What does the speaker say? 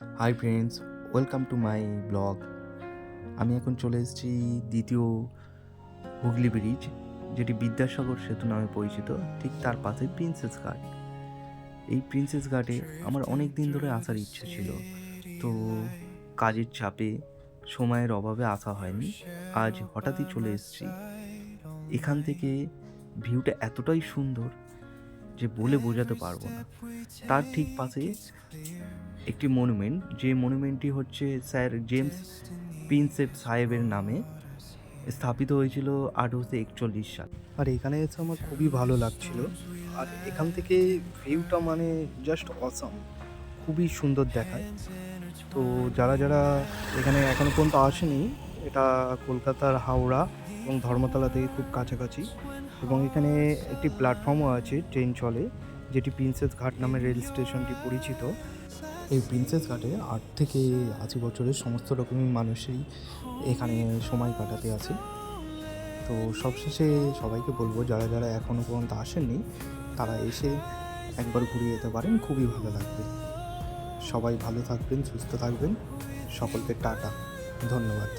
Hi friends welcome to my blog আমি এখন চলে এসেছি দ্বিতীয় হুগলি ব্রিজ যেটি বিদ্যাসাগর সেতু নামে পরিচিত, ঠিক তার পাশে প্রিন্সেস ঘাট এই প্রিন্সেস ঘাটে আমার অনেক দিন ধরে আসার ইচ্ছে ছিল। তো কাজের চাপে, সময়ের অভাবে আসা হয়নি। আজ হঠাৎই চলে এসেছি। এখান থেকে ভিউটা এতটাই সুন্দর যে বলে বোঝাতে পারব না। তার ঠিক পাশে একটি মনুমেন্ট যে মনুমেন্টটি হচ্ছে স্যার জেমস প্রিন্সেপ সাহেবের নামে স্থাপিত হয়েছিল আঠারোশো একচল্লিশ সাল। আর এখানে এসে আমার খুবই ভালো লাগছিল। আর এখান থেকে ভিউটা মানে জাস্ট অসাম খুবই সুন্দর দেখায়। তো যারা যারা এখানে এখনও পর্যন্ত আসেনি, এটা কলকাতার হাওড়া এবং ধর্মতলা থেকে খুব কাছাকাছি। এবং এখানে একটি প্ল্যাটফর্মও আছে ট্রেন চলে, যেটি প্রিন্সেস ঘাট নামে রেল স্টেশনটি পরিচিত। এই প্রিন্সেস ঘাটে আট থেকে আশি বছরের সমস্ত রকমের মানুষই এখানে সময় কাটাতে আসে। তো সবশেষে সবাইকে বলব, যারা যারা এখনও পর্যন্ত আসেননি, তারা এসে একবার ঘুরে যেতে পারেন, খুবই ভালো লাগবে। সবাই ভালো থাকবেন, সুস্থ থাকবেন। সকলকে টাটা। ধন্যবাদ।